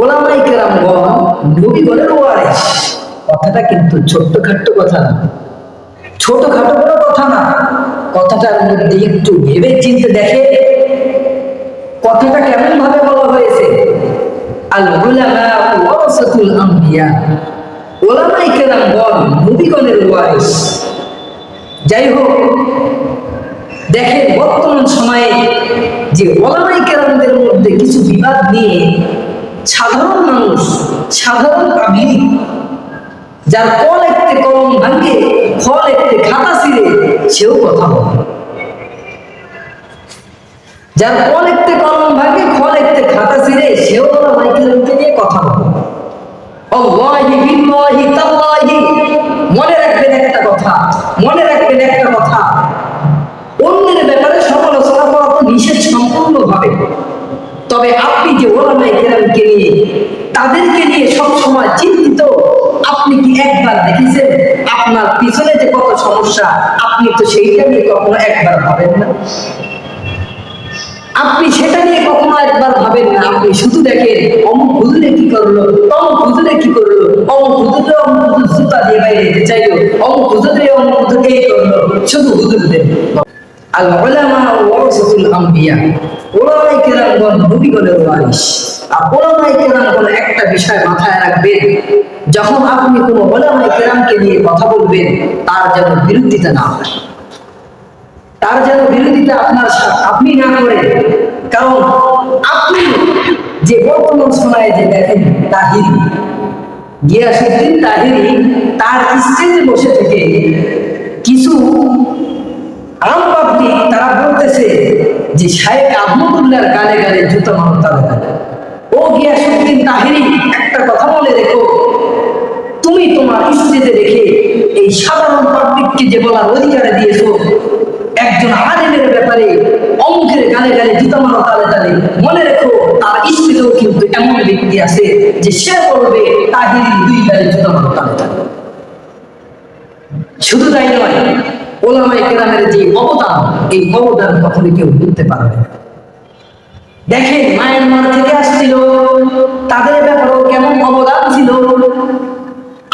ওলামাই কেরামগণ নবীগণের ওয়ারিস কথাটা কিন্তু ছোট্টখাট্ট কথা না। ছোটখাটো কোনো কথা না। কথাটার মধ্যে একটু ভেবে চিনতে দেখে। কথাটা কেমন ভাবে বলা হয়েছে? আল উলামা ওয়ারাসাতুল আম্বিয়া। ওলামাই কেরামগণ নবীগণের ওয়ারিস যাই হোক, দেখেন বর্তমান সময়ে যে ওলামাই কেরামদের মধ্যে কিছু বিবাদ নিয়ে সাধারণ মানুষ, সাধারণ পাবলিক যার কল একতে কলম ভাঙ্গে ফল একতে খাতা ছিঁড়ে, সেও কথা বলে। যার কল একতে কলম ভাঙ্গে ফল একতে খাতা ওলামাই কেরামকে নিয়ে তাদেরকে নিয়ে চিন্তিত, আপনি কি একবার দেখেছেন আপনার পিছনে যে কত সমস্যা? আপনি তো সেইটা নিয়ে কখনো একবার ভাবেন না। আপনি সেটা নিয়ে কখনো একবার ভাবেন না। আপনি শুধু দেখেন, অমুক হুজুরে কি করল, অমুক হুজুরে কি করল, অমুক হুজুরে অমুক হুজুর জুতা দিয়ে বাইরে যেতে চাইলো, অমুক হুজুরে অমুক হুজুর এই করল, শুধু হুজুরদের। আল উলামা ওয়ারাসাতুল আম্বিয়া ওলামাই কেরামগণ নবীগণের ওয়ারিস আর ওলামাই কেরামগণ একটা বিষয় মাথায় রাখবেন, যখন আপনি কোনো ওলামাই কেরামকে নিয়ে কথা বলবেন, তার যেন বিরোধিতা না হয়। তার যেন বিরোধিতা আপনার আপনি না করেন। কারণ আপনি যে বর্তমান সময়ে যে দেখেন, তাহিরি। গিয়াসুদ্দিন তাহিরি তার স্টেজে বসে থেকে কিছু আম পাবলিক তারা বলতেছে যে শাহেক আহমদুল্লাহর গানে গানে জুতো গানে ও গিয়াসুদ্দিন তাহিরি, একটা কথা বলে রেখো। তুমি তোমার স্টেজে রেখে এই সাধারণ পাবলিককে যে বলার অধিকারে দিয়েছ, একজন আলেমের ব্যাপারে অঙ্কের গালে গালে জুতা মারো তালে তালে মনে রেখো, তার স্ত্রীতেও কিন্তু এমন ব্যক্তি আছে যে সে বলবে, তাহিরি দুই গালে জুতা মারো তালে তালে শুধু তাই নয় ওলামাই কেরামের যে অবদান, এই অবদান কখনো কেউ পারবে মায়ানমার থেকে আসছিল, তাদের ব্যাপারেও কেমন অবদান ছিল।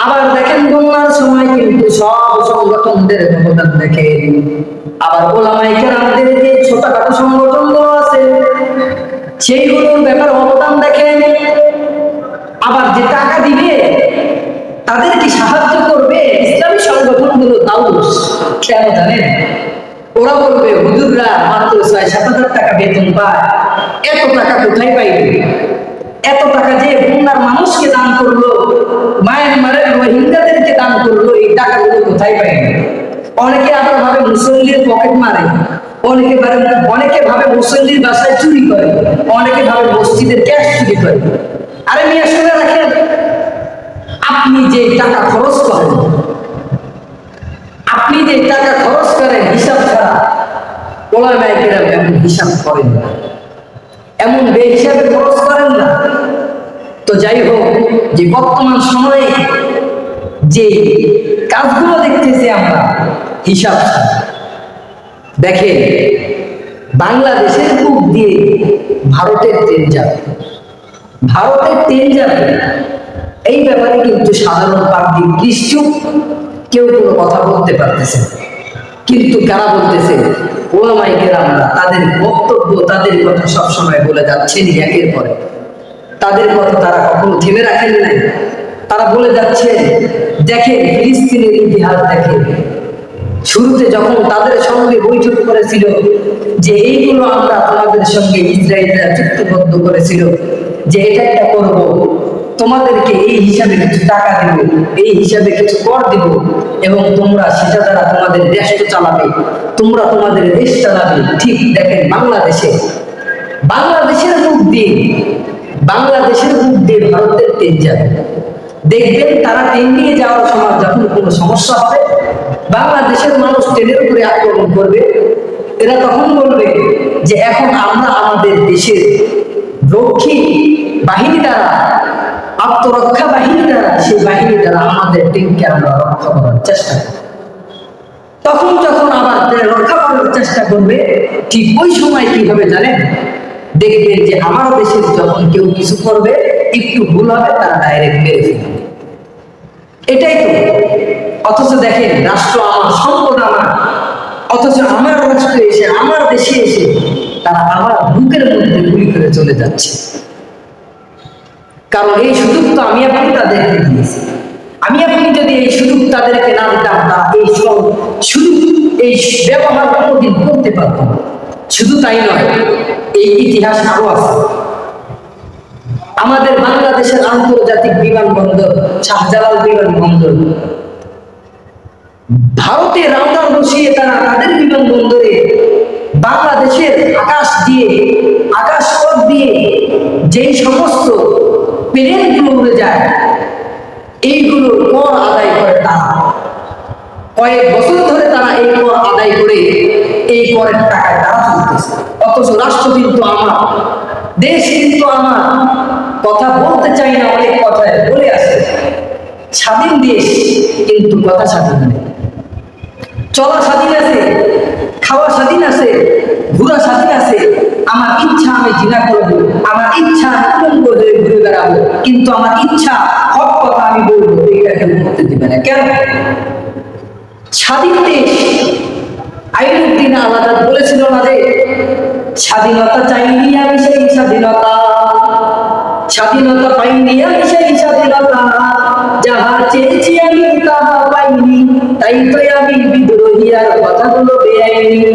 আবার দেখেন, বন্যার সময় কিন্তু সব সংগঠনদের অবদান আবার ওলামাই কেরামদের যে ছোটখাটো সংগঠনগুলো আছে, সেইগুলোর ব্যাপারে অবদান দেখেন আবার যে টাকা দিবে তাদেরকে সাহায্য করবে ইসলামী দাউস কেন জানেন? ওরা বলবে, হুজুররা মাত্র ছয় সাত হাজার টাকা বেতন পায়। এত টাকা কোথায় পাইবে? এত টাকা যে বন্যার মানুষকে দান করল, মায়ানমারের রোহিঙ্গাদেরকে দান করল, এই টাকাগুলো কোথায় পাইবে? অনেকে আবার ভাবে মুসল্লির পকেট মারে। অনেকে ভাবে অনেকে ভাবে মুসল্লির বাসায় চুরি করে। অনেকে ভাবে মসজিদের ক্যাশ চুরি করে। আরে মিয়া, শুনে রাখেন, আপনি যে টাকা খরচ করেন আপনি যে টাকা খরচ করেন, হিসাব ছাড়া ওলামায় কেরাম এমন হিসাব করেন না। এমন বেহিসাবে খরচ করেন না। তো যাই হোক, যে বর্তমান সময়ে যে কাজগুলো দেখতেছি আমরা, হিসাব দেখেন, বাংলাদেশের বুক দিয়ে ভারতের ট্রেন যাবে। ভারতের ট্রেন যাবে, এই ব্যাপারে কিন্তু সাধারণ পাবলিক নিশ্চুপ। কেউ কোনো কথা বলতে পারতেছে। কিন্তু কারা বলতেছে? ওলামাই কেরামরা তাদের বক্তব্য, তাদের কথা সবসময় বলে যাচ্ছেন একের পরে তাদের কথা তারা কখনো থেমে রাখেন নাই। তারা বলে যাচ্ছে দেখেন, ফিলিস্তিনের ইতিহাস দেখেন। শুরুতে যখন তাদের সঙ্গে বৈঠক করেছিল যে এইগুলো আমরা তোমাদের সঙ্গে ইসরায়েলরা চুক্তিবদ্ধ করেছিল, যে এটা একটা করব তোমাদেরকে এই হিসাবে কিছু টাকা দেব, এই হিসাবে কিছু কর দিব এবং তোমরা সেটা দ্বারা তোমাদের দেশটা চালাবে, তোমরা তোমাদের দেশ চালাবে। ঠিক দেখেন বাংলাদেশে, বাংলাদেশের মুখ দিয়ে, বাংলাদেশের মুখ দিয়ে ভারতের তেজ যাবে। দেখবেন তারা ট্রেন নিয়ে যাওয়ার সময় যখন কোনো সমস্যা হবে, বাংলাদেশের মানুষ ট্রেনের উপরে আক্রমণ করবে। এরা তখন বলবে যে, এখন আমরা আমাদের দেশের রক্ষী বাহিনী দ্বারা আত্মরক্ষা বাহিনী দ্বারা, সেই বাহিনী দ্বারা আমাদের ট্রেনকে আমরা রক্ষা করার চেষ্টা করি। তখন যখন ট্রেন রক্ষা করার চেষ্টা করবে, ঠিক ওই সময় কি হবে জানেন? দেখবেন যে আমার দেশের যখন কেউ কিছু করবে, একটু ভুল হবে, তারা ডাইরেক্ট মেরে ফেলবে। এটাই তো। অথচ দেখেন, রাষ্ট্র আমার, সম্পদ আমার। অথচ আমার রাষ্ট্রে এসে, আমার দেশে এসে তারা আমার বুকের মধ্যে গুলি করে চলে যাচ্ছে। কারণ এই সুযোগ তো আমি আপনি তাদেরকে দিয়েছি। আমি আপনি যদি এই সুযোগ তাদেরকে না দিতাম তারা এই সব সুযোগ, এই ব্যবহার কোনোদিন করতে পারত না। শুধু তাই নয়, এই ইতিহাস আরও আছে। আমাদের বাংলাদেশের আন্তর্জাতিক বিমানবন্দর, শাহজালাল বিমানবন্দর। ভারতে রাউটার বসিয়ে তারা তাদের বিমানবন্দরে বাংলাদেশের আকাশ দিয়ে, আকাশ পথ দিয়ে যেই সমস্ত প্লেনগুলো উড়ে যায়। এইগুলোর কর আদায় করে তারা। কয়েক বছর ধরে তারা এই কর আদায় করে এই করের টাকায় তারা চলতেছে অথচ রাষ্ট্র কিন্তু আমার, দেশ কিন্তু আমার। কথা বলতে চাই না, অনেক কথায় বলে আছে স্বাধীন দেশ কিন্তু কথা স্বাধীন নেই। চলা স্বাধীন আছে, খাওয়া স্বাধীন আছে ঘোরা স্বাধীন আছে আমার ইচ্ছা আমি জিনা করব, আমার ইচ্ছা আমি কুলঙ্গ হয়ে ঘুরে বেড়াবো। কিন্তু আমার ইচ্ছা হক কথা আমি বলব এটা কেউ করতে দিবে না। কেন? স্বাধীন দেশ আইনুদ্দিন আলাদা বলেছিল না যে স্বাধীনতা চাইনি আমি সেই স্বাধীনতা। স্বাধীনতা পাইনি আমি সেই স্বাধীনতা। যাহা চেয়েছি আমি তাহা পাইনি তাই তো আমি বিদ্রোহী আর কথাগুলো বেআইনি।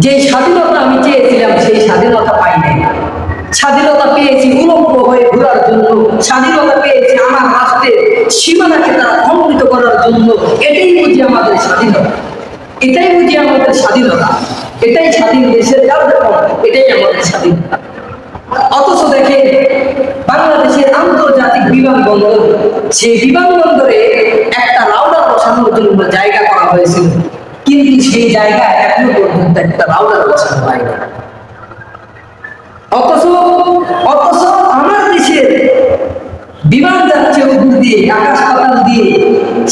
যে স্বাধীনতা আমি চেয়েছিলাম, সেই স্বাধীনতা পাই নাই। স্বাধীনতা পেয়েছি উলম্ব হয়ে ঘোরার জন্য। স্বাধীনতা পেয়েছি আমার রাষ্ট্রের সীমানাকে তারা খণ্ডিত করার জন্য। এটাই বুঝি আমাদের স্বাধীনতা। এটাই বুঝি আমাদের স্বাধীনতা। এটাই স্বাধীন দেশের এটাই আমাদের স্বাধীনতা। অথচ দেখে বাংলাদেশের আন্তর্জাতিক বিমানবন্দর সেই বিমানবন্দরে একটা রাউডার বসানোর জন্য জায়গা করা হয়েছিল। কিন্তু সেই জায়গায় এখনও পর্যন্ত একটা রাউডার বসানো হয়নি। অথচ অথচ আমার দেশের বিমান যাচ্ছে উপর দিয়ে আকাশ পাতাল দিয়ে,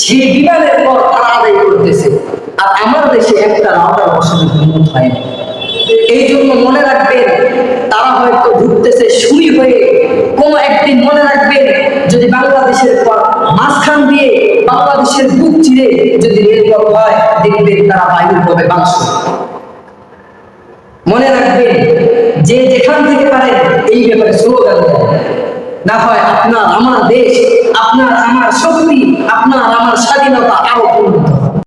সেই বিমানের পর তারা আদায় করতেছে। আর আমার দেশে একটা রাউডার বসানোর জন্য হয়নি। এই জন্য মনে রাখবেন, তারা হয়তো ঘুরতেছে শুরু হয়ে, কোনো একদিন মনে রাখবেন, যদি বাংলাদেশের পর মাঝখান দিয়ে বাংলাদেশের বুক চিরে যদি রেলপথ হয় দেখবেন তারা বায়ু হবে বাংশ মনে রাখবেন, যে যেখান থেকে পারেন, এই ব্যাপারে স্লোগান না হয় আপনার, আমার দেশ, আপনার আমার শক্তি, আপনার আমার স্বাধীনতা আরও উন্নত